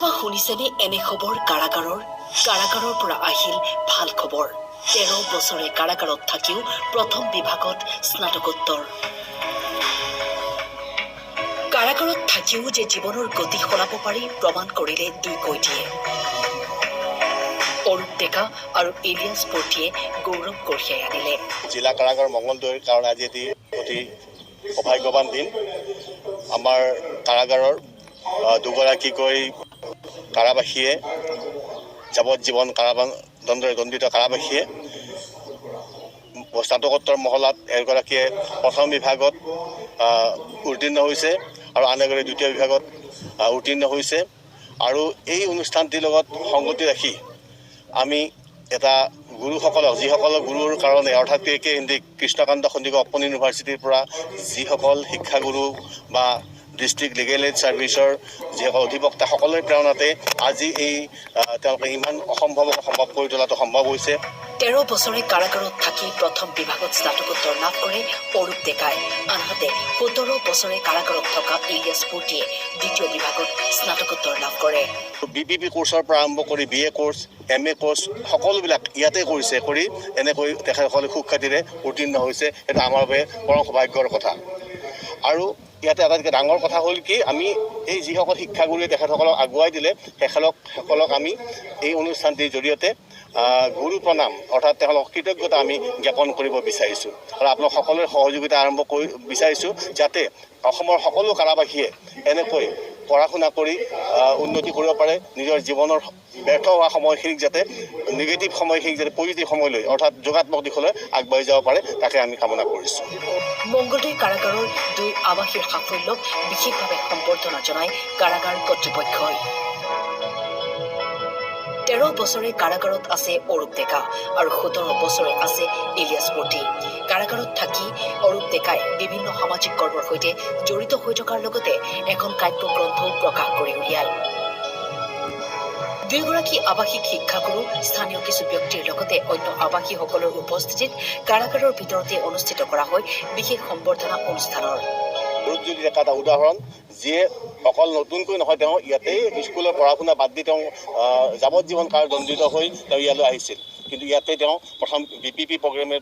বা শুনিছেনে এনে খবৰ কাৰাগাৰৰ? কাৰাগাৰৰ পৰা আহিল ভালো খবৰ। তেৰ বছৰে কাৰাগাৰত থাকিও প্ৰথম বিভাগত স্নাতকোত্তৰ। কাৰাগাৰত থাকিও যে জীৱনৰ গতি সলাব পাৰি, প্ৰমাণ কৰিলে দুই কৈদিয়ে অৰূপ ডেকা আৰু ইলিয়াছ পৰ্টিয়ে গৌৰৱ কঢ়িয়াই আনিলে। জিলা কাৰাগাৰ মঙলদৈৰ কাৰণে আজি এটি অতি সৌভাগ্যৱান দিন। আমাৰ কাৰাগাৰৰ দুগৰাকীকৈ কাৰাবাসীয়ে যাৱজ্জীৱন কাৰাদণ্ডৰে দণ্ডিত কাৰাবাসীয়ে স্নাতকোত্তৰ মহলাত এগৰাকীয়ে প্ৰথম বিভাগত উত্তীৰ্ণ হৈছে আৰু আন এগৰাকী দ্বিতীয় বিভাগত উত্তীৰ্ণ হৈছে। আৰু এই অনুষ্ঠানটিৰ লগত সংগতি ৰাখি আমি এটা গুৰুসকলক যিসকলক গুৰুৰ কাৰণে অৰ্থাৎ K K Krishnakanta Handique open ইউনিভাৰ্চিটিৰ পৰা যিসকল শিক্ষাগুৰু বা ডিষ্ট্ৰিক্ট লিগেল এইড ছাৰ্ভিচৰ যিসকল অধিবক্তা সকলোৰে প্ৰেৰণাতে আজি এই তেওঁলোকে ইমান অসম্ভৱক সম্ভৱ কৰি তোলাটো সম্ভৱ হৈছে। তেৰ বছৰে কাৰাগাৰত থাকি প্ৰথম বিভাগত স্নাতকোত্তৰ লাভ কৰে অৰূপ ডেকাই। আনহাতে সোতৰ বছৰে কাৰাগাৰত থকা ইলিয়াছ পৰ্টিয়ে দ্বিতীয় বিভাগত স্নাতকোত্তৰ লাভ কৰে। বি পি পি কোৰ্চৰ পৰা আৰম্ভ কৰি B A course M A course সকলোবিলাক ইয়াতে কৰিছে কৰি এনেকৈ তেখেতসকলে সুখ্যাতিৰে উত্তীৰ্ণ হৈছে। সেইটো আমাৰ বাবে পৰম সৌভাগ্যৰ কথা। আৰু ইয়াতে আটাইতকৈ ডাঙৰ কথা হ'ল কি, আমি এই যিসকল শিক্ষাগুৰুৱে তেখেতসকলক আগুৱাই দিলে, তেখেতক, সকলক আমি এই অনুষ্ঠানটিৰ জৰিয়তে গুৰু প্ৰণাম, অৰ্থাৎ তেওঁলোকক কৃতজ্ঞতা আমি জ্ঞাপন কৰিব বিচাৰিছোঁ। আৰু আপোনালোক সকলোৰে সহযোগিতা আৰম্ভ কৰি বিচাৰিছোঁ, যাতে অসমৰ সকলো কাৰাবাসীয়ে এনেকৈ পঢ়া শুনা কৰি উন্নতি কৰিব পাৰে, নিজৰ জীৱনৰ ব্যৰ্থ হোৱা সময়খিনিক যাতে, নিগেটিভ সময়খিনিক যাতে পজিটিভ সময়লৈ অৰ্থাৎ যোগাত্মক দিশলৈ আগবাঢ়ি যাব পাৰে, তাকে আমি কামনা কৰিছোঁ। মংগলদৈ কাৰাগাৰৰ দুই আৱাসীৰ সাফল্যক বিশেষভাৱে সম্বৰ্ধনা জনায় কাৰাগাৰ কৰ্তৃপক্ষই তেৰ বছৰে কাৰাগাৰত আছে অৰূপ ডেকা আৰু সোতৰ বছৰে আছে ইলিয়াছ পৰ্টি কাৰাগাৰত থাকি অৰূপ ডেকাই বিভিন্ন সামাজিক কৰ্মৰ সৈতে জড়িত হৈ থকাৰ লগতে এখন কাব্যগ্ৰন্থও প্ৰকাশ কৰি উলিয়ায় দুয়োগৰাকী আৱাসিক শিক্ষাগুৰু, স্থানীয় কিছু ব্যক্তিৰ লগতে অন্য আৱাসীসকলৰ উপস্থিতিত কাৰাগাৰৰ ভিতৰতে অনুষ্ঠিত কৰা হয় বিশেষ সম্বৰ্ধনা অনুষ্ঠানৰ। ৰূপজ্যোতি ডেকা এটা উদাহৰণ যিয়ে অকল নতুনকৈ নহয় তেওঁ ইয়াতেই স্কুলৰ পঢ়া শুনা বাদ দি তেওঁ যাৱজ্জীৱন কাৰ দণ্ডিত হৈ তেওঁ ইয়ালৈ আহিছিল। কিন্তু ইয়াতে তেওঁ প্ৰথম বি পি পি প্ৰগ্ৰেমে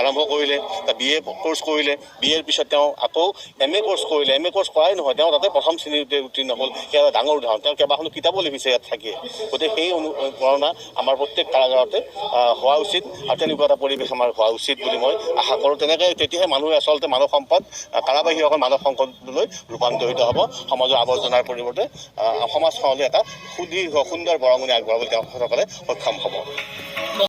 আৰম্ভ কৰিলে বি এ কোৰ্চ কৰিলে, বি এৰ পিছত তেওঁ আকৌ এম এ কোৰ্চ কৰিলে। এম এ কোৰ্চ কৰাই নহয়, তেওঁ তাতে প্ৰথম শ্ৰেণীতে উত্তীৰ্ণ হ'ল। সেয়া এটা ডাঙৰ উদাহৰণ, তেওঁ কেইবাখনো কিতাপো লিখিছে ইয়াত থাকি গতিকে সেই অনুপ্ৰেৰণা আমাৰ প্ৰত্যেক কাৰাগাৰতে হোৱা উচিত আৰু তেনেকুৱা এটা পৰিৱেশ আমাৰ হোৱা উচিত বুলি মই আশা কৰোঁ। তেনেকৈ তেতিয়াহে মানুহে আচলতে মানৱ সম্পদ কাৰাবাসীসকল মানৱ সম্পদলৈ ৰূপান্তৰিত হ'ব। সমাজৰ আৱৰ্জনাৰ পৰিৱৰ্তে সমাজখনলৈ এটা সুদীৰ্ঘ, সুন্দৰ বৰঙণি আগবঢ়াবলৈ তেওঁসকলে সক্ষম হ'ব।